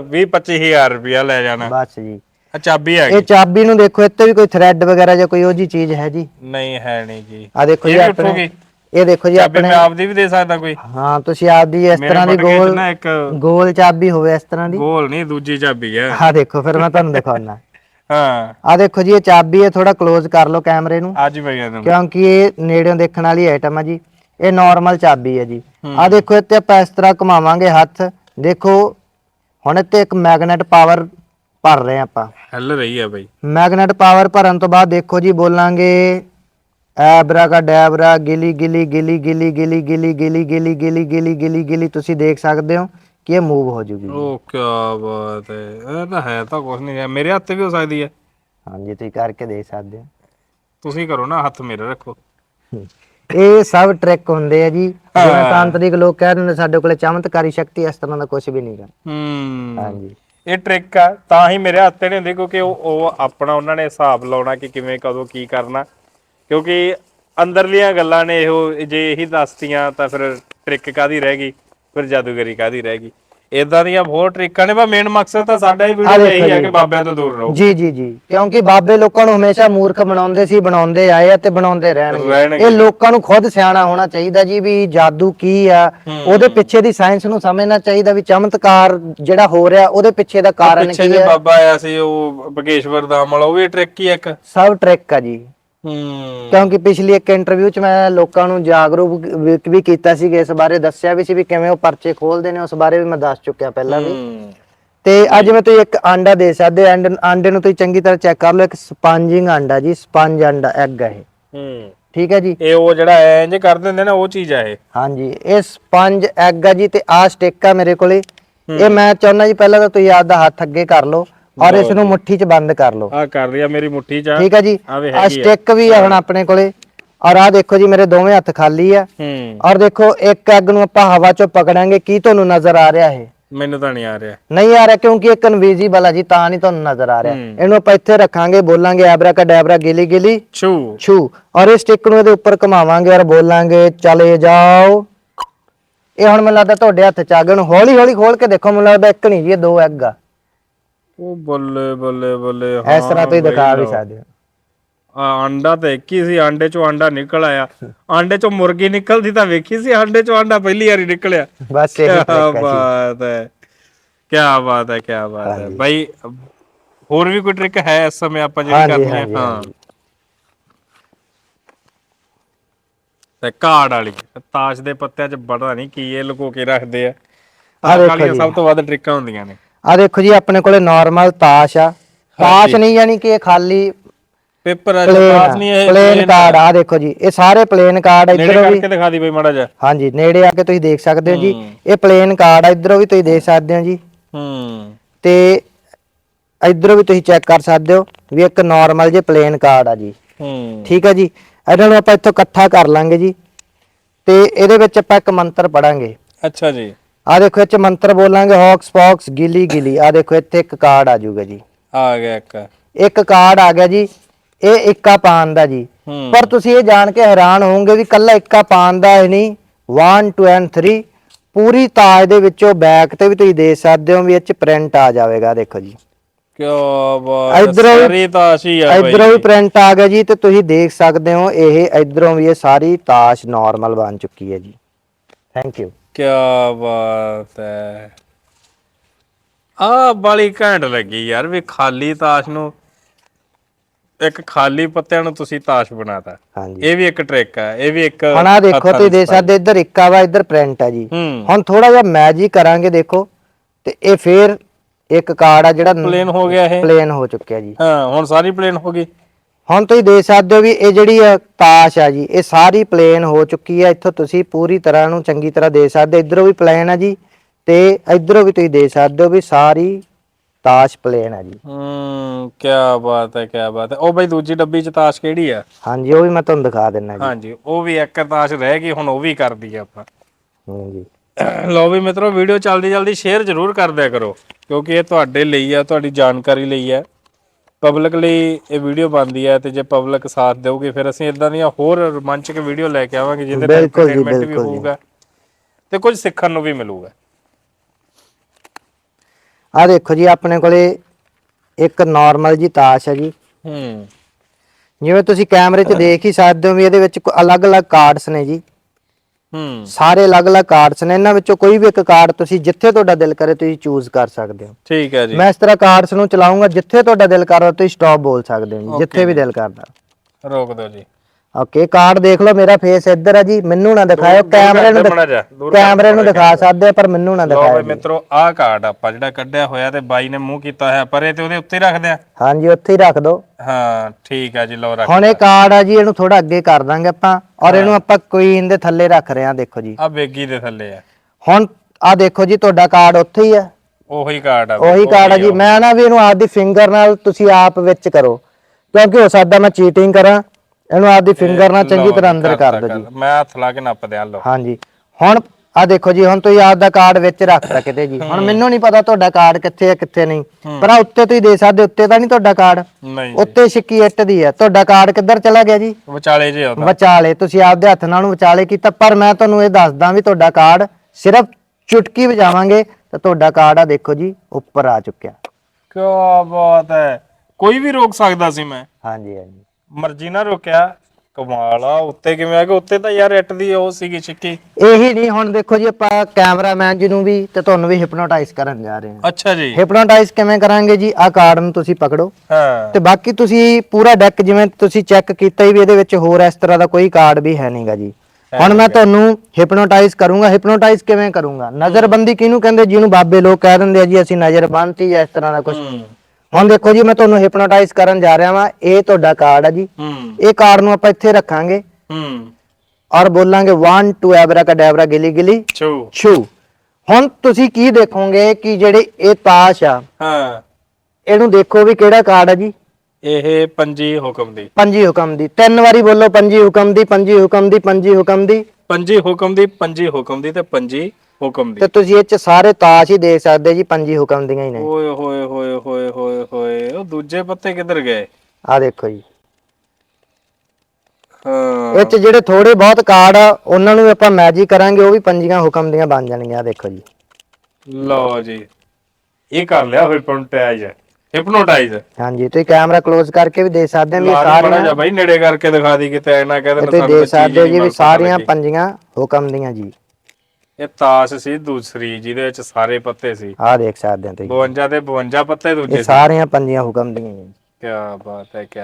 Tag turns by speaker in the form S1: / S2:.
S1: 20 25000 ਰੁਪਇਆ ਲੈ ਜਾਣਾ।
S2: ਬਸ ਜੀ।
S1: ਆ ਚਾਬੀ ਹੈ
S2: ਇਹ ਚਾਬੀ ਨੂੰ ਦੇਖੋ ਇੱਥੇ ਵੀ ਕੋਈ ਥ੍ਰੈਡ ਵਗੈਰਾ ਜਾਂ ਕੋਈ ਉਹ ਜੀ ਚੀਜ਼ ਹੈ ਜੀ।
S1: ਨਹੀਂ ਹੈ ਨਹੀਂ ਜੀ।
S2: ਆ ਦੇਖੋ ਜੀ
S1: ਇਹ ਵੀ
S2: ਆਪਣੇ
S1: ਉੱਠੂਗੀ?
S2: ਇਹ ਦੇਖੋ ਜੀ
S1: ਚਾਬੀ
S2: ਆਪਣੇ
S1: ਮੈਂ ਆਪਦੀ ਵੀ ਦੇ ਸਕਦਾ ਕੋਈ।
S2: ਹਾਂ ਤੁਸੀਂ ਆਪਦੀ ਇਸ
S1: ਮੇਰੇ
S2: ਤਰ੍ਹਾਂ ਦੀ
S1: ਬਟੂਏ 'ਚ
S2: ਗੋਲ
S1: ਨਾ ਇੱਕ
S2: ਗੋਲ ਚਾਬੀ ਹੋਵੇ ਇਸ ਤਰ੍ਹਾਂ ਦੀ।
S1: ਗੋਲ ਨਹੀਂ ਦੂਜੀ ਚਾਬੀ ਹੈ।
S2: ਆ ਦੇਖੋ ਫਿਰ ਮੈਂ ਤੁਹਾਨੂੰ ਦਿਖਾਉਣਾ
S1: ਹਾਂ।
S2: ਆ ਦੇਖੋ ਜੀ ਇਹ ਚਾਬੀ ਹੈ ਥੋੜਾ ক্লোਜ਼ ਕਰ ਲਓ ਕੈਮਰੇ ਨੂੰ।
S1: ਅੱਜ
S2: ਕਿਉਂਕਿ ਇਹ ਨੇੜਿਓਂ ਦੇਖਣ ਵਾਲੀ ਆਈਟਮ ਹੈ ਜੀ। ਇਹ ਨਾਰਮਲ ਚਾਬੀ ਹੈ ਜੀ। ਆ ਦੇਖੋ ਇੱਥੇ ਆਪਾਂ ਇਸ ਤਰ੍ਹਾਂ ਘੁਮਾਵਾਂਗੇ ਹੱਥ। ਦੇਖੋ ਹੁਣ ਇੱਥੇ ਇੱਕ ਮੈਗਨੇਟ ਪਾਵਰ ਭਰ ਰਹੇ ਹਾਂ ਆਪਾਂ
S1: ਹੱਲ ਰਹੀ ਆ ਬਈ
S2: ਮੈਗਨੇਟ ਪਾਵਰ ਭਰਨ ਤੋਂ ਬਾਅਦ ਦੇਖੋ ਜੀ ਬੋਲਾਂਗੇ ਐਬਰਾ ਕਾ ਡੈਬਰਾ ਗਿਲੀ ਗਿਲੀ ਗਿਲੀ ਗਿਲੀ ਗਿਲੀ ਗਿਲੀ ਗਿਲੀ ਗਿਲੀ ਗਿਲੀ ਗਿਲੀ ਗਿਲੀ ਗਿਲੀ ਤੁਸੀਂ ਦੇਖ ਸਕਦੇ ਹੋ ਕਿ ਇਹ ਮੂਵ ਹੋ ਜੂਗੀ
S1: ਉਹ ਕੀ ਬਾਤ ਹੈ ਇਹ ਤਾਂ ਹੈ ਤਾਂ ਕੁਝ ਨਹੀਂ ਹੈ ਮੇਰੇ ਹੱਥ ਤੇ ਵੀ ਹੋ ਸਕਦੀ ਹੈ
S2: ਹਾਂਜੀ ਤੁਸੀਂ ਕਰਕੇ ਦੇਖ ਸਕਦੇ ਹੋ
S1: ਤੁਸੀਂ ਕਰੋ ਨਾ ਹੱਥ ਮੇਰੇ ਰੱਖੋ
S2: ਇਹ ਸਭ ਟ੍ਰਿਕ ਹੁੰਦੇ ਆ ਜੀ। ਜਿਵੇਂ ਤਾਂਤਰਿਕ ਲੋਕ ਕਹਿ ਦਿੰਦੇ ਸਾਡੇ ਕੋਲੇ ਚਮਤਕਾਰੀ ਸ਼ਕਤੀ ਇਸ ਤਰ੍ਹਾਂ ਦਾ ਕੁਝ ਵੀ ਨਹੀਂ ਗਾ।
S1: ਹੂੰ।
S2: ਹਾਂਜੀ।
S1: ਇਹ ਟ੍ਰਿਕ ਆ ਤਾਂ ਹੀ ਮੇਰੇ ਹੱਥ ਤੇ ਨਹੀਂ ਹੁੰਦੀ ਕਿਉਂਕਿ ਉਹ ਉਹ ਆਪਣਾ ਉਹਨਾਂ ਨੇ ਹਿਸਾਬ ਲਾਉਣਾ ਕਿ ਕਿਵੇਂ ਕਦੋਂ ਕੀ ਕਰਨਾ। ਕਿਉਂਕਿ ਅੰਦਰਲੀਆਂ ਗੱਲਾਂ ਨੇ ਇਹੋ ਜੇ ਇਹੀ ਦੱਸਤੀਆਂ ਤਾਂ ਫਿਰ ਟ੍ਰਿਕ ਕਾਦੀ ਰਹਿ ਗਈ? ਫਿਰ ਜਾਦੂਗਰੀ ਕਾਦੀ ਰਹਿ ਗਈ? ਇਦਾਂ ਦੀਆਂ ਬਹੁਤ ਟ੍ਰਿਕਾਂ ਨੇ ਪਰ ਮੇਨ ਮਕਸਦ ਤਾਂ ਸਾਡਾ ਹੀ ਵੀਡੀਓ ਇਹੀ ਹੈ ਕਿ ਬਾਬਿਆਂ ਤੋਂ ਦੂਰ ਰਹੋ।
S2: ਜੀ ਜੀ ਜੀ। ਕਿਉਂਕਿ ਬਾਬੇ ਲੋਕਾਂ ਨੂੰ ਹਮੇਸ਼ਾ ਮੂਰਖ ਬਣਾਉਂਦੇ ਸੀ ਬਣਾਉਂਦੇ ਆਏ ਆ ਤੇ ਬਣਾਉਂਦੇ ਰਹਿਣਗੇ। ਇਹ ਲੋਕਾਂ ਨੂੰ ਖੁਦ ਸਿਆਣਾ ਹੋਣਾ ਚਾਹੀਦਾ ਜੀ ਵੀ ਜਾਦੂ ਕੀ ਆ। ਉਹਦੇ ਪਿੱਛੇ ਦੀ ਸਾਇੰਸ ਨੂੰ ਸਮਝਣਾ ਚਾਹੀਦਾ ਵੀ ਚਮਤਕਾਰ ਜਿਹੜਾ ਹੋ ਰਿਹਾ ਉਹਦੇ ਪਿੱਛੇ ਦਾ ਕਾਰਨ
S1: ਪਿੱਛੇ
S2: ਕੀ ਹੈ
S1: ਬਾਬਾ ਆਇਆ ਸੀ ਉਹ ਬਗੇਸ਼ਵਰ ਧਾਮ ਵਾਲਾ ਉਹ ਵੀ ਟ੍ਰਿਕ ਹੀ ਇੱਕ।
S2: ਸਭ ਟ੍ਰਿਕ ਆ ਜੀ।
S1: ਹੂੰ।
S2: ਕਿਉਂਕਿ ਪਿਛਲੀ ਇੱਕ ਇੰਟਰਵਿਊ 'ਚ ਮੈਂ ਲੋਕਾਂ ਨੂੰ ਜਾਗਰੂਕ ਵੀ- ਵੀ ਕੀਤਾ ਸੀ ਇਸ ਬਾਰੇ ਦੱਸਿਆ ਵੀ ਸੀ ਵੀ ਕਿਵੇਂ ਉਹ ਪਰਚੇ ਖੋਲਦੇ ਨੇ ਉਸ ਬਾਰੇ ਵੀ ਮੈਂ ਦੱਸ ਚੁੱਕਿਆ ਪਹਿਲਾਂ ਵੀ।
S1: ਹੂੰ।
S2: ਤੇ ਅੱਜ ਮੈਂ ਤੁਸੀਂ ਇੱਕ ਆਂਡਾ ਦੇ ਸਕਦੇ ਆਂਡੇ ਆਂਡੇ ਨੂੰ ਤੁਸੀਂ ਚੰਗੀ ਤਰ੍ਹਾਂ ਚੈੱਕ ਕਰ ਲਓ ਇੱਕ ਸਪੰਜਿੰਗ ਆਂਡਾ ਜੀ ਸਪੰਜ ਆਂਡਾ ਐਗ ਹੈ ਇਹ।
S1: ਹੂੰ।
S2: ਠੀਕ ਹੈ ਜੀ?
S1: ਇਹ ਉਹ ਜਿਹੜਾ ਇੰਜ ਕਰ ਦਿੰਦੇ ਨਾ ਉਹ ਚੀਜ਼ ਆ ਇਹ।
S2: ਹਾਂਜੀ ਇਹ ਸਪੰਜ ਐਗ ਆ ਜੀ ਤੇ ਆ ਸਟਿਕ ਆ ਮੇਰੇ ਕੋਲੇ। ਇਹ ਮੈਂ ਚਾਹੁੰਦਾ ਜੀ ਪਹਿਲਾਂ ਤਾਂ ਤੁਸੀਂ ਆਪਦਾ ਹੱਥ ਅੱਗੇ ਕਰ ਲਓ। ਔਰ ਇਸ ਨੂੰ ਮੁੱਠੀ 'ਚ ਬੰਦ ਕਰ ਲਓ।
S1: ਆ ਕਰ ਲਿਆ ਮੇਰੀ ਮੁੱਠੀ ਚ। ਆ
S2: ਠੀਕ ਹੈ ਜੀ?
S1: ਆ ਵੀ
S2: ਆ
S1: ਹੈਗੀ ਆ।
S2: ਸਟਿਕ ਵੀ ਆ ਹੁਣ ਆਪਣੇ ਕੋਲੇ। ਔਰ ਆ ਦੇਖੋ ਜੀ ਮੇਰੇ ਦੋਵੇਂ ਹੱਥ ਖਾਲੀ ਆ।
S1: ਹੂੰ।
S2: ਔਰ ਦੇਖੋ ਇੱਕ ਐਗ ਨੂੰ ਆਪਾਂ ਹਵਾ 'ਚੋਂ ਪਕੜਾਂਗੇ। ਕੀ ਤੁਹਾਨੂੰ ਨਜ਼ਰ ਆ ਰਿਹਾ ਇਹ?
S1: ਮੈਨੂੰ ਤਾਂ ਨਹੀਂ ਆ ਰਿਹਾ।
S2: ਨਹੀਂ ਆ ਰਿਹਾ ਕਿਉਂਕਿ ਇਹ ਇਨਵਿਜ਼ੀਬਲ ਆ ਜੀ ਤਾਂ ਨਹੀਂ ਤੁਹਾਨੂੰ ਨਜ਼ਰ ਆ ਰਿਹਾ। ਇਹਨੂੰ ਆਪਾਂ ਇੱਥੇ ਰੱਖਾਂਗੇ ਬੋਲਾਂਗੇ ਐਬਰਾ ਕਾ ਡੈਬਰਾ ਗਿਲੀ ਗਿਲੀ
S1: ਛੂ।
S2: ਛੂ। ਔਰ ਇਸ ਸਟਿਕ ਨੂੰ ਇਹਦੇ ਉੱਪਰ ਘੁਮਾਵਾਂਗੇ ਔਰ ਬੋਲਾਂਗੇ ਚਲੇ ਜਾਓ। ਇਹ ਹੁਣ ਮੈਨੂੰ ਲੱਗਦਾ ਤੁਹਾਡੇ ਹੱਥ ਚ ਆ ਗਏ ਹੁਣ ਹੌਲੀ ਹੌਲੀ ਖੋਲ ਕੇ ਦੇਖੋ ਮੈਨੂੰ ਲੱਗਦਾ ਇੱਕ ਨਹੀਂ ਜੀ ਇਹ ਦੋ ਐਗ ਆ।
S1: ਉਹ ਬੱਲੇ ਬੱਲੇ ਬੱਲੇ
S2: ਇਸ ਤਰ੍ਹਾਂ ਤੁਸੀਂ ਦਿਖਾ ਵੀ ਸਕਦੇ ਹੋ।
S1: ਆ ਅੰਡਾ ਤਾਂ ਇੱਕ ਹੀ ਸੀ ਆਂਡੇ ਚੋਂ ਆਂਡਾ ਨਿਕਲ ਆਇਆ। ਆਂਡੇ ਚੋਂ ਮੁਰਗੀ ਨਿਕਲਦੀ ਤਾਂ ਵੇਖੀ ਸੀ ਆਂਡੇ ਚੋਂ ਆਂਡਾ ਪਹਿਲੀ ਵਾਰੀ ਨਿਕਲਿਆ।
S2: ਬਸ ਇਹ
S1: ਬਾਤ ਹੈ ਕੀ ਬਾਤ ਹੈ ਕੀ ਬਾਤ ਹੈ। ਭਾਈ ਹੋਰ ਵੀ ਕੋਈ ਟ੍ਰਿਕ ਹੈ ਇਸ ਸਮੇਂ ਆਪਾਂ ਜਿਹੜੀ ਕਰਨੀ ਹੈ? ਹਾਂ। ਤੇ ਕਾਰਡ ਵਾਲੀ ਤਾਸ਼ ਦੇ ਪੱਤਿਆਂ 'ਚ ਬੜਾ ਨਹੀਂ ਕੀ ਇਹ ਲੁਕੋ ਕੇ ਰੱਖਦੇ ਆ।
S2: ਆਹ
S1: ਵਾਲੀਆਂ। ਸਭ ਤੋਂ ਵੱਧ ਟ੍ਰਿਕਾਂ ਹੁੰਦੀਆਂ ਨੇ।
S2: ਆ ਦੇਖੋ ਜੀ ਆਪਣੇ ਕੋਲੇ ਨਾਰਮਲ ਤਾਸ਼ ਆ। ਤਾਸ਼ ਨਹੀਂ ਯਾਨੀ ਕਿ ਇਹ ਖਾਲੀ
S1: ਪੇਪਰ ਆ ਤਾਸ਼ ਨਹੀਂ ਇਹ
S2: ਪਲੇਨ ਕਾਰਡ ਆ ਦੇਖੋ ਜੀ ਇਹ ਸਾਰੇ ਪਲੇਨ ਕਾਰਡ ਇੱਧਰੋਂ ਵੀ
S1: ਕਰਕੇ ਦਿਖਾ ਦੀ ਬਈ ਮਾੜਾ ਜਿਹਾ।
S2: ਹਾਂਜੀ ਨੇੜੇ ਆ ਕੇ ਤੁਸੀਂ ਦੇਖ ਸਕਦੇ ਹੋ ਜੀ। ਇਹ ਪਲੇਨ ਕਾਰਡ ਆ ਇੱਧਰੋਂ ਵੀ ਤੁਸੀਂ ਦੇਖ ਸਕਦੇ ਹੋ ਜੀ।
S1: ਹੂੰ।
S2: ਤੇ ਇੱਧਰੋਂ ਵੀ ਤੁਸੀਂ ਚੈੱਕ ਕਰ ਸਕਦੇ ਹੋ ਵੀ ਇੱਕ ਨਾਰਮਲ ਜੇ ਪਲੇਨ ਕਾਰਡ ਆ ਜੀ।
S1: ਹੂੰ।
S2: ਠੀਕ ਹੈ ਜੀ। ਇਹਨਾਂ ਨੂੰ ਆਪਾਂ ਇੱਥੋਂ ਇਕੱਠਾ ਕਰ ਲਾਂਗੇ ਜੀ। ਤੇ ਇਹਦੇ ਵਿੱਚ ਆਪਾਂ ਇੱਕ ਮੰਤਰ ਪੜਾਂਗੇ
S1: ਅੱਛਾ ਜੀ।
S2: ਆ ਦੇਖੋ ਚ ਮੰਤਰ ਬੋਲਾਂਗੇ ਹੌਕਸ ਫੌਕਸ ਗਿਲੀ ਗਿਲੀ। ਆ ਦੇਖੋ ਇੱਥੇ ਇੱਕ ਕਾਰਡ ਆ ਜਾਊਗਾ ਜੀ।
S1: ਆ ਗਿਆ ਇੱਕ।
S2: ਇੱਕ ਕਾਰਡ ਆ ਗਿਆ ਜੀ ਇਹ ਇੱਕਾ ਪਾਨ ਦਾ ਜੀ।
S1: ਹੂੰ।
S2: ਪਰ ਤੁਸੀਂ ਇਹ ਜਾਣ ਕੇ ਹੈਰਾਨ ਹੋਵੋਗੇ ਵੀ ਕੱਲਾ ਇੱਕਾ ਪਾਨ ਦਾ ਹੀ ਨਹੀਂ। 1 2 ਐਂਡ 3 ਪੂਰੀ ਤਾਜ ਦੇ ਵਿੱਚੋਂ ਬੈਕ ਤੇ ਵੀ ਤੁਸੀਂ ਦੇਖ ਸਕਦੇ ਹੋ ਵੀ ਇਹ ਚ ਪ੍ਰਿੰਟ ਆ ਜਾਵੇਗਾ ਦੇਖੋ ਜੀ।
S1: ਕਿਆ ਬਾਤ? ਸਾਰੀ ਤਾਸ਼ੀ ਆ ਬਈ
S2: ਇਧਰੋਂ ਵੀ ਪ੍ਰਿੰਟ ਆ ਗਿਆ ਜੀ ਤੇ ਤੁਸੀਂ ਦੇਖ ਸਕਦੇ ਹੋ ਇਹ ਇਧਰੋਂ ਵੀ ਇਹ ਸਾਰੀ ਤਾਸ਼ ਨਾਰਮਲ ਬਣ ਚੁੱਕੀ ਹੈ ਜੀ। ਥੈਂਕ ਯੂ
S1: ਕਿਆ ਬਾਤ ਹੈ। ਆ ਬੜੀ ਘੈਂਟ ਲੱਗੀ ਯਾਰ ਵੀ ਖਾਲੀ ਤਾਸ਼ ਨੂੰ ਇੱਕ ਖਾਲੀ ਪੱਤਿਆਂ ਨੂੰ ਤੁਸੀਂ ਤਾਸ਼ ਬਣਾਤਾ।
S2: ਹਾਂਜੀ।
S1: ਇਹ ਵੀ ਇੱਕ ਟ੍ਰਿਕ ਹੈ ਇਹ ਵੀ ਇੱਕ
S2: ਹੁਣ ਆ ਦੇਖੋ ਤੁਸੀਂ
S1: ਦੀ
S2: ਦੇਖ ਸਕਦੇ ਇੱਧਰ ਇੱਕਾ ਵਾ ਇੱਧਰ ਪ੍ਰਿੰਟ ਆ ਜੀ।
S1: ਹੂੰ।
S2: ਹੁਣ ਥੋੜਾ ਜਿਹਾ ਮੈਜਿਕ ਕਰਾਂਗੇ ਦੇਖੋ ਤੇ ਇਹ ਫੇਰ ਇੱਕ ਕਾਰਡ ਆ ਜਿਹੜਾ
S1: ਪਲੇਨ ਹੋ ਗਿਆ ਇਹ।
S2: ਪਲੇਨ ਹੋ ਚੁੱਕਿਆ ਜੀ।
S1: ਹਾਂ ਹੁਣ ਸਾਰੀ ਪਲੇਨ ਹੋ ਗਈ।
S2: ਹੁਣ ਤੁਸੀਂ ਦੇਖ ਸਕਦੇ ਹੋ ਵੀ ਇਹ ਜਿਹੜੀ ਆ ਤਾਸ਼ ਆ ਜੀ ਇਹ ਸਾਰੀ ਪਲੇਨ ਹੋ ਚੁੱਕੀ ਹੈ ਇੱਥੋਂ ਤੁਸੀਂ ਪੂਰੀ ਤਰ੍ਹਾਂ ਇਹਨੂੰ ਚੰਗੀ ਤਰ੍ਹਾਂ ਦੇਖ ਸਕਦੇ। ਇੱਧਰੋਂ ਵੀ ਪਲੇਨ ਆ ਜੀ ਤੇ ਇੱਧਰੋਂ ਵੀ ਤੁਸੀਂ ਦੇਖ ਸਕਦੇ ਹੋ ਵੀ ਸਾਰੀ ਤਾਸ਼ ਪਲੇਨ ਆ ਜੀ।
S1: ਹੂੰ ਕਿਆ ਬਾਤ ਹੈ ਕਿਆ ਬਾਤ ਹੈ। ਉਹ ਬਈ ਦੂਜੀ ਡੱਬੀ ਚ ਤਾਸ਼ ਕਿਹੜੀ ਆ?
S2: ਹਾਂਜੀ ਉਹ ਵੀ ਮੈਂ ਤੁਹਾਨੂੰ ਦਿਖਾ ਦਿੰਦਾ ਜੀ।
S1: ਹਾਂਜੀ ਉਹ ਵੀ ਇੱਕ ਤਾਸ਼ ਰਹਿ ਗਈ ਹੁਣ ਉਹ ਵੀ ਕਰਦੀ ਆ ਆਪਾਂ।
S2: ਹਾਂਜੀ
S1: ਲਓ ਵੀ ਮਿੱਤਰੋ ਵੀਡੀਓ ਜਲਦੀ ਜਲਦੀ ਸ਼ੇਅਰ ਜ਼ਰੂਰ ਕਰ ਦਿਆ ਕਰੋ ਕਿਉਂਕਿ ਇਹ ਤੁਹਾਡੇ ਲਈ ਆ ਤੁਹਾਡੀ ਜਾਣਕਾਰੀ ਲਈ ਆ। ਪਬਲਿਕ ਲਈ ਇਹ ਵੀਡੀਓ ਬਣਦੀ ਹੈ ਤੇ ਜੇ ਪਬਲਿਕ ਸਾਥ ਦੇਊਗੀ ਫਿਰ ਅਸੀਂ ਇਦਾਂ ਦੀਆਂ ਹੋਰ ਰੋਮਾਂਚਕ ਵੀਡੀਓ ਲੈ ਕੇ ਆਵਾਂਗੇ ਜਿਹਦੇ ਨਾਲ
S2: ਬਿਲਕੁਲ ਜੀ,
S1: entertainment ਵੀ
S2: ਬਿਲਕੁਲ ਜੀ।
S1: ਹੋਊਗਾ ਤੇ ਕੁਝ ਸਿੱਖਣ ਨੂੰ ਵੀ ਮਿਲੂਗਾ।
S2: ਆ ਦੇਖੋ ਜੀ ਆਪਣੇ ਕੋਲੇ ਇੱਕ ਨਾਰਮਲ ਜੀ ਤਾਸ਼ ਹੈ ਜੀ।
S1: ਹੂੰ।
S2: ਜਿਵੇਂ ਤੁਸੀਂ ਕੈਮਰੇ 'ਚ ਦੇਖ ਹੀ ਸਕਦੇ ਹੋ ਵੀ ਇਹਦੇ ਵਿੱਚ ਕੋ- ਅਲੱਗ-ਅਲੱਗ ਕਾਰਡਸ ਨੇ ਜੀ।
S1: ਹੂੰ।
S2: ਸਾਰੇ ਅਲੱਗ-ਅਲੱਗ ਕਾਰਡਸ ਨੇ ਇਹਨਾਂ ਵਿੱਚੋਂ ਕੋਈ ਵੀ ਇੱਕ ਕਾਰਡ ਤੁਸੀਂ ਜਿੱਥੇ ਤੁਹਾਡਾ ਦਿਲ ਕਰੇ ਤੁਸੀਂ ਚੂਜ਼ ਕਰ ਸਕਦੇ ਹੋ।
S1: ਠੀਕ ਹੈ ਜੀ।
S2: ਮੈਂ ਇਸ ਤਰ੍ਹਾਂ ਕਾਰਡਸ ਨੂੰ ਚਲਾਉਂਗਾ ਜਿੱਥੇ ਤੁਹਾਡਾ ਦਿਲ ਕਰਦਾ ਤੁਸੀਂ ਸਟਾਪ ਬੋਲ ਸਕਦੇ ਹੋ ਜੀ, ਜਿੱਥੇ ਵੀ ਦਿਲ ਕਰਦਾ।
S1: ਰੋਕ ਦਿਓ ਜੀ।
S2: ਓਕੇ ਕਾਰਡ ਦੇਖ ਲਓ ਮੇਰਾ ਫੇਸ ਇੱਧਰ ਹੈ ਜੀ। ਮੈਨੂੰ ਨਾ ਦਿਖਾਇਓ ਕੈਮਰੇ ਨੂੰ ਦਿਖ- ਕੈਮਰੇ ਨੂੰ ਦਿਖਾ ਸਕਦੇ ਆ ਪਰ ਮੈਨੂੰ ਨਾ ਦਿਖਾਇਓ
S1: ਬਈ ਮਿੱਤਰੋ ਆਹ ਕਾਰਡ ਆਪਾਂ ਜਿਹੜਾ ਕੱਢਿਆ ਹੋਇਆ ਤੇ ਬਾਈ ਨੇ ਮੂੰਹ ਕੀਤਾ ਹੋਇਆ ਪਰੇ ਤੇ ਉਹਦੇ ਉੱਤੇ ਹੀ ਰੱਖਦੇ ਆ।
S2: ਹਾਂਜੀ ਉੱਥੇ ਹੀ ਰੱਖ ਦਿਓ
S1: ਹਾਂ ਠੀਕ ਹੈ ਜੀ ਲਓ ਰੱਖ
S2: ਹੁਣ ਇਹ ਕਾਰਡ ਆ ਜੀ ਇਹਨੂੰ ਥੋੜਾ ਅੱਗੇ ਕਰ ਦਾਂਗੇ ਆਪਾਂ। ਔਰ ਇਹਨੂੰ ਆਪਾਂ ਕੁਈਨ ਦੇ ਥੱਲੇ ਰੱਖ ਰਹੇ ਹਾਂ ਦੇਖੋ ਜੀ।
S1: ਆ ਬੇਗੀ ਦੇ ਥੱਲੇ ਆ।
S2: ਹੁਣ ਆ ਦੇਖੋ ਜੀ ਤੁਹਾਡਾ ਕਾਰਡ ਉੱਥੇ ਹੀ ਹੈ
S1: ਉਹੀ ਕਾਰਡ ਆ
S2: ਉਹੀ ਕਾਰਡ ਹੈ ਜੀ। ਮੈਂ ਨਾ ਵੀ ਇਹਨੂੰ ਆਪਦੀ ਫਿੰਗਰ ਨਾਲ ਤੁਸੀਂ ਆਪ ਵਿੱਚ ਕਰੋ। ਕਿਉਂਕਿ ਹੋ ਸਕਦਾ ਮੈਂ ਚੀਟਿੰਗ ਕਰਾਂ। ਇਹਨੂੰ ਆਪਦੀ ਫਿੰਗਰ ਨਾਲ ਚੰਗੀ ਤਰ੍ਹਾਂ ਅੰਦਰ ਕਰ ਦਿਓ ਜੀ।
S1: ਮੈਂ ਹੱਥ ਲਾ ਕੇ ਨੱਪ ਦਿਆਂ ਲਓ।
S2: ਹਾਂਜੀ। ਹੁਣ ਆ ਦੇਖੋ ਜੀ ਹੁਣ ਤੁਸੀਂ ਆਪਦਾ ਕਾਰਡ ਵਿੱਚ ਰੱਖਤਾ ਕਿਤੇ ਜੀ। ਹੁਣ ਮੈਨੂੰ ਨਹੀਂ ਪਤਾ ਤੁਹਾਡਾ ਕਾਰਡ ਕਿੱਥੇ ਹੈ ਕਿੱਥੇ ਨਹੀਂ। ਪਰ ਆ ਉੱਤੇ ਤੁਸੀਂ ਦੇ ਸਕਦੇ ਉੱਤੇ ਤਾਂ ਨਹੀਂ ਤੁਹਾਡਾ ਕਾਰਡ
S1: ਨਹੀਂ।
S2: ਉੱਤੇ ਛਿੱਕੀ ਇੱਟ ਦੀ ਹੈ ਤੁਹਾਡਾ ਕਾਰਡ ਕਿੱਧਰ ਚਲਾ ਗਿਆ ਜੀ?
S1: ਵਿਚਾਲੇ ਜੇ ਉਹਦਾ।
S2: ਵਿਚਾਲੇ ਤੁਸੀਂ ਆਪਦੇ ਹੱਥ ਨਾਲ ਵਿਚਾਲੇ ਕੀਤਾ। ਪਰ ਮੈਂ ਤੁਹਾਨੂੰ ਇਹ ਦੱਸਦਾ ਵੀ ਤੁਹਾਡਾ ਕਾਰਡ ਸਿਰਫ ਚੁਟਕੀ ਵਜਾਵਾਂਗੇ ਤਾਂ ਤੁਹਾਡਾ ਕਾਰਡ ਆ ਦੇਖੋ ਜੀ ਉੱਪਰ ਆ ਚੁੱਕਿਆ।
S1: ਕੀ ਬਾਤ ਹੈ। ਕੋਈ ਵੀ ਰੋਕ ਸਕਦਾ ਸੀ ਮੈਂ।
S2: ਹਾਂਜੀ ਹਾਂਜੀ।
S1: ਮਰਜ਼ੀ ਨਾਲ ਰੋਕਿਆ ਕਮਾਲ ਆ ਉੱਤੇ ਕਿਵੇਂ ਆ ਕਿ ਉੱਤੇ ਤਾਂ ਯਾਰ ਇੱਟ ਦੀ ਉਹ ਸੀਗੀ ਚਿੱਕੀ
S2: ਇਹੀ ਨਹੀਂ ਹੁਣ ਦੇਖੋ ਜੀ ਆਪਾਂ ਕੈਮਰਾਮੈਨ ਜੀ ਨੂੰ ਵੀ ਤੇ ਤੁਹਾਨੂੰ ਵੀ ਹਿਪਨੋਟਾਈਜ਼ ਕਰਨ ਜਾ ਰਹੇ ਹਾਂ।
S1: ਅੱਛਾ ਜੀ।
S2: ਹਿਪਨੋਟਾਈਜ਼ ਕਿਵੇਂ ਕਰਾਂਗੇ ਜੀ? ਆ ਕਾਰਡ ਨੂੰ ਤੁਸੀਂ ਪਕੜੋ।
S1: ਹਾਂ।
S2: ਤੇ ਬਾਕੀ ਤੁਸੀਂ ਪੂਰਾ ਡੈਕ ਜਿਵੇਂ ਤੁਸੀਂ ਚੈੱਕ ਕੀਤਾ ਹੀ ਵੀ ਇਹਦੇ ਵਿੱਚ ਹੋਰ ਇਸ ਤਰ੍ਹਾਂ ਦਾ ਕੋਈ ਕਾਰਡ ਵੀ ਹੈ ਨਹੀਂਗਾ ਜੀ। ਹੁਣ ਮੈਂ ਤੁਹਾਨੂੰ ਹਿਪਨੋਟਾਈਜ਼ ਕਰੂੰਗਾ। ਹਿਪਨੋਟਾਈਜ਼ ਕਿਵੇਂ ਕਰੂੰਗਾ? ਨਜ਼ਰਬੰਦੀ ਕਿਹਨੂੰ ਕਹਿੰਦੇ? ਜਿਹਨੂੰ ਬਾਬੇ ਲੋਕ ਕਹਿ ਦਿੰਦੇ ਆ ਜੀ ਅਸੀਂ ਨਜ਼ਰ ਬੰਨਤੀ ਜਾਂ ਇਸ ਤਰ੍ਹਾਂ ਦਾ ਕੁਝ ਹੁਣ ਦੇਖੋ ਜੀ ਮੈਂ ਤੁਹਾਨੂੰ ਹਿਪਨੋਟਾਈਜ਼ ਕਰਨ ਜਾ ਰਿਹਾ ਵਾਂ। ਇਹ ਤੁਹਾਡਾ ਕਾਰਡ ਆ ਜੀ।
S1: ਹੂੰ।
S2: ਇਹ ਕਾਰਡ ਨੂੰ ਆਪਾਂ ਇੱਥੇ ਰੱਖਾਂਗੇ।
S1: ਹੂੰ।
S2: ਔਰ ਬੋਲਾਂਗੇ 1 2 ਐਬਰਾ ਕਡੈਬਰਾ ਗਿਲੀ ਗਿਲੀ
S1: ਛੂ।
S2: ਛੂ। ਹੁਣ ਤੁਸੀਂ ਕੀ ਦੇਖੋਗੇ ਕਿ ਜਿਹੜੇ ਇਹ ਤਾਸ਼ ਆ
S1: ਹਾਂ।
S2: ਇਹਨੂੰ ਦੇਖੋ ਵੀ ਕਿਹੜਾ ਕਾਰਡ ਆ ਜੀ?
S1: ਇਹ ਪੰਜੀ ਹੁਕਮ ਦੀ।
S2: ਪੰਜੀ ਹੁਕਮ ਦੀ। ਤਿੰਨ ਵਾਰੀ ਬੋਲੋ ਪੰਜੀ ਹੁਕਮ ਦੀ ਪੰਜੀ ਹੁਕਮ ਦੀ ਪੰਜੀ ਹੁਕਮ ਦੀ।
S1: ਪੰਜੀ ਹੁਕਮ ਦੀ ਪੰਜੀ ਹੁਕਮ ਦੀ ਤੇ ਪੰਜੀ ਹੁਕਮ ਦੀ।
S2: ਤੇ ਤੁਸੀਂ ਇਹ ਚ ਸਾਰੇ ਤਾਸ਼ ਹੀ ਦੇਖ ਸਕਦੇ ਜੀ ਪੰਜੀ ਹੁਕਮ ਦੀਆਂ ਹੀ ਨੇ।
S1: ਓਏ ਹੋਏ ਹੋਏ ਹੋਏ ਹੋਏ ਹੋਏ ਉਹ ਦੂਜੇ ਪੱਤੇ ਕਿੱਧਰ ਗਏ?
S2: ਆ ਦੇਖੋ ਜੀ।
S1: ਹਾਂ।
S2: ਇਹ ਚ ਜਿਹੜੇ ਥੋੜੇ ਬਹੁਤ ਕਾਰਡ ਆ ਉਹਨਾਂ ਨੂੰ ਆਪਾਂ ਮੈਜਿਕ ਕਰਾਂਗੇ ਉਹ ਵੀ ਪੰਜੀਆਂ ਹੁਕਮ ਦੀਆਂ ਬਣ ਜਾਣਗੀਆਂ ਆ ਦੇਖੋ ਜੀ।
S1: ਲਓ ਜੀ। ਇਹ ਕਰ ਲਿਆ ਹਿਪਨੋਟਾਈਜ਼ ਹਿਪਨੋਟਾਈਜ਼
S2: ਹਾਂਜੀ ਤੁਸੀਂ ਕੈਮਰਾ ক্লোਜ਼ ਕਰਕੇ ਵੀ ਦੇਖ ਸਕਦੇ ਆ ਵੀ ਸਾਰੀਆਂ
S1: ਜਿਹਾ ਬਾਈ ਨੇੜੇ ਕਰਕੇ ਦਿਖਾ ਦੀ ਕਿਤੇ ਐਨਾ ਕਹਿ
S2: ਇਹ
S1: ਦੇਣ
S2: ਤੁਸੀਂ ਦੇਖ ਸਕਦੇ ਹੋ ਜੀ ਵੀ ਸਾਰੀਆਂ ਪੰਜੀਆਂ ਹੁਕਮ ਦੀਆਂ ਜੀ।
S1: ਇਹ ਤਾਸ਼ ਸੀ ਦੂਸਰੀ ਜਿਹਦੇ ਵਿੱਚ ਸਾਰੇ ਪੱਤੇ ਸੀ।
S2: ਆ ਦੇਖ ਸਕਦੇ ਹੋ ਤੁਸੀਂ।
S1: 52 ਤੇ 52 ਪੱਤੇ ਦੂਜੇ
S2: ਇਹ
S1: ਸੀ।
S2: ਸਾਰੀਆਂ ਪੰਜੀਆਂ ਹੁਕਮ ਦੀਆਂ ਹੀ
S1: ਕੀ ਬਾਤ ਹੈ ਕੀ